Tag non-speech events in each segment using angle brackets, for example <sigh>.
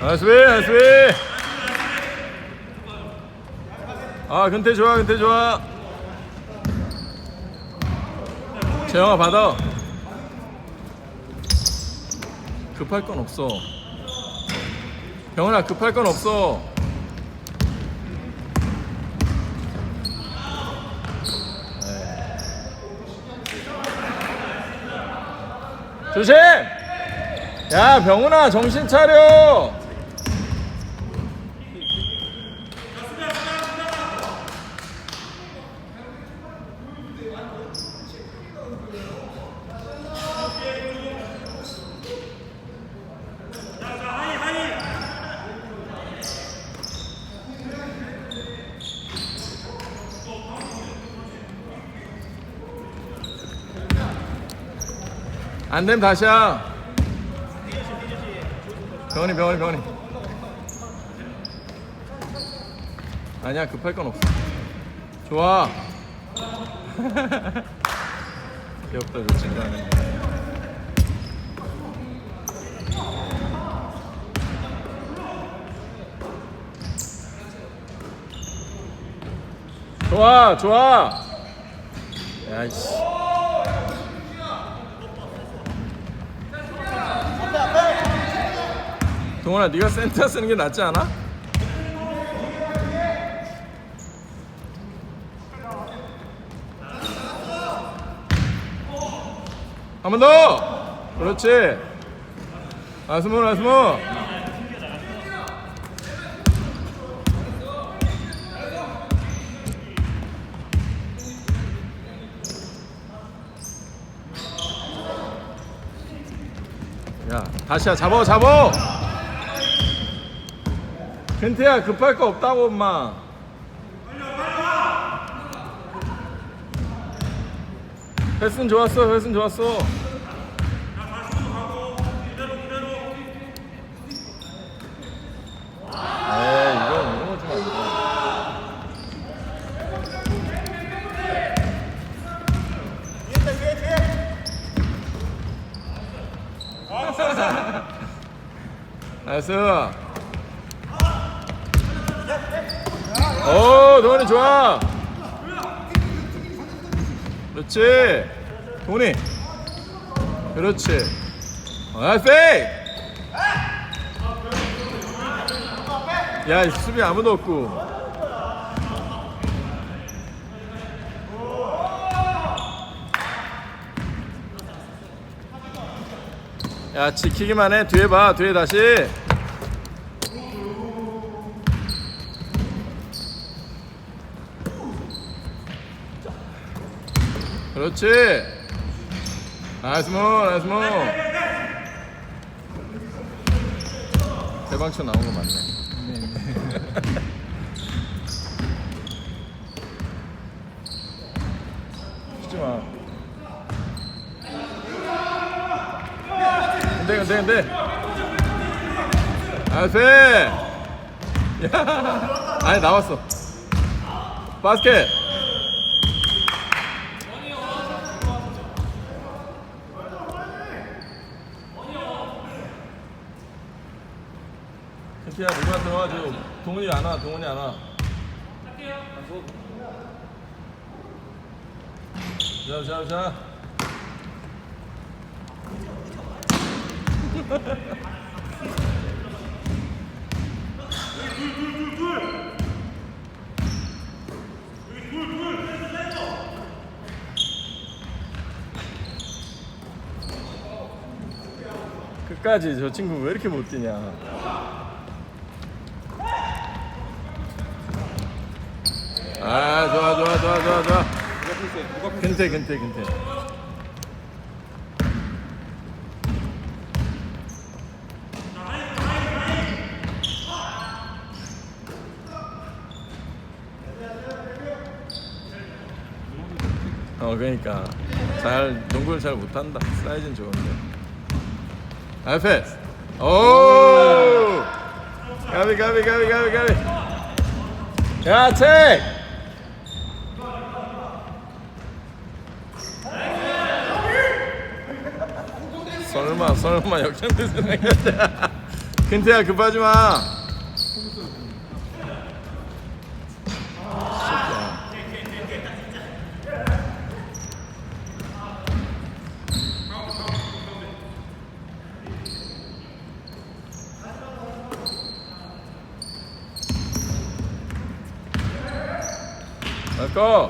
나이스 비 나이스 비. 아 근태 좋아 근태 좋아. 재영아 받아. 급할 건 없어. 병원아 급할 건 없어. 네. 조심! 야 병훈아 정신 차려 안 되면 다시야. 병원이 병원이 병원이. 아니야 급할 건 없어. 좋아. <laughs> 귀엽다 저 친구 하는 거. 좋아 좋아. 야이씨 동원아 네가 센터 쓰는 게 낫지 않아? 한 번 더! 그렇지 아스몬 아스몬 야 다시야 잡어 잡어 켄트야 급할 거 없다고 엄마. 패스는 좋았어 패스는 좋았어. 에이 이건 이런 거 주면 안돼 <laughs> 나이스 오 동원이 좋아. 그렇지. 동원이. 그렇지. 어, 나이스 페이 야이 수비 아무도 없고. 야 지키기만 해. 뒤에 봐. 뒤에 다시 그렇지. 나이스 모 나이스 모 대방쳐 나온 거 맞네. <laughs> 쉬지 마. 근데 근데 근데 나이스. 야 <laughs> 아니 나왔어. 바스켓 야 누구한테 와줘 동훈이 안 와 동훈이 안 와. 자, 자, 자. 끝까지 저 친구 왜 이렇게 못 뛰냐. 아 좋아 좋아 좋아 좋아 좋아. 근태 근태 근태 어 그러니까 잘 농구를 잘 못한다. 사이즈는 좋은데. 알페스 오! 가비 가비 가비 가비 가비. 야, 책! 설마, 설마 역전될 생각이었다. 켄트야 <laughs> 급하지 마. Let's go.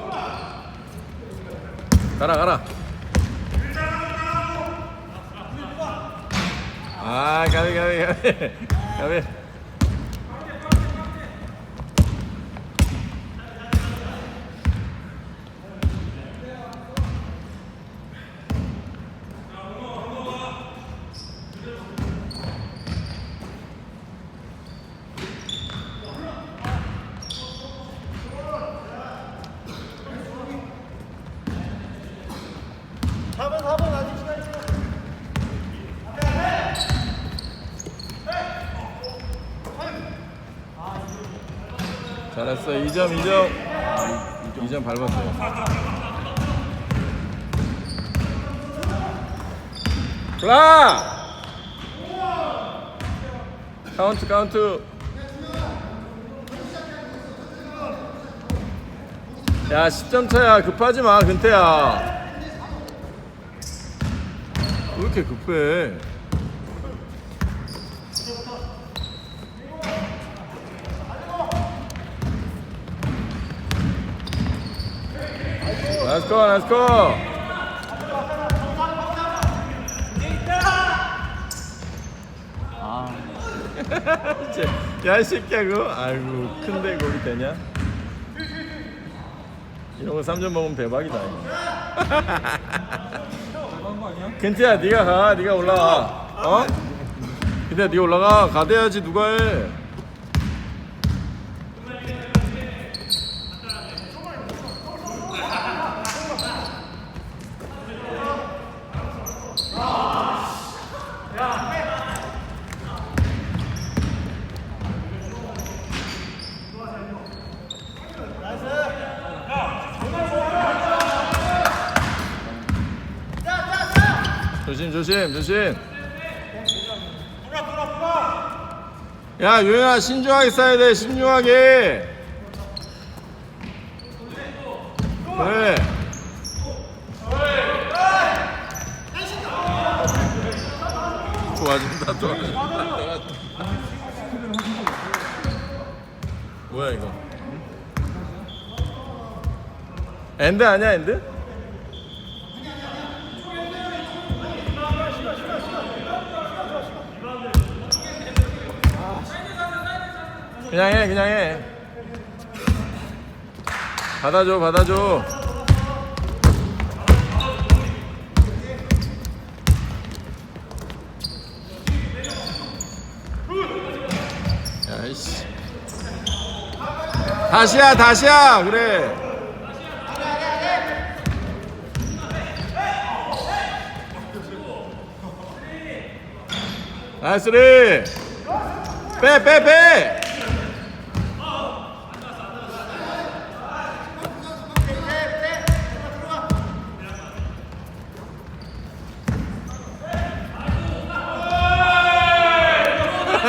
가라 가라. 아 가비 가비 가비 가비. 잘했어. 2점 2점. 2점 밟았어요. 플라! 카운트 카운트. 야 10점 차야. 급하지 마 근태야. 왜 이렇게 급해 Let's go. 아, <laughs> 야, 이 새끼야, 그거. 아이고, 큰데 거기 되냐? 이런 거 3점 먹으면 대박이다. <laughs> 근태야, 네가 가. 네가 올라가. 어? 근데 네가 올라가. 가대야지 누가 해. 조심, 조심. 야, 유현아, 신중하게 싸야 돼, 신중하게. 그래. 도와준다, 도와준다. 뭐야, 이거? 엔드 아니야, 엔드? 그냥 해, 그냥 해. 받아줘, 받아줘. 야이씨. 다시야, 다시야, 그래. 나이스 리. 빼, 빼, 빼.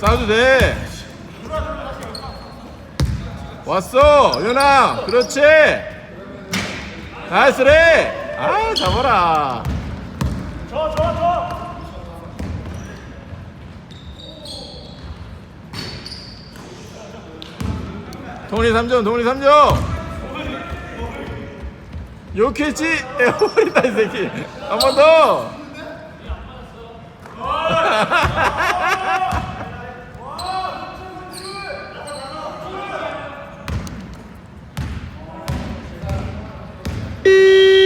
싸도 돼. 왔어, 연아. 그렇지. 나이스래. 아, 잡아라. 동리 3점, 동리 3점. 욕했지? <laughs> 에어버리다, 이 새끼. 한 번 더. <laughs> Música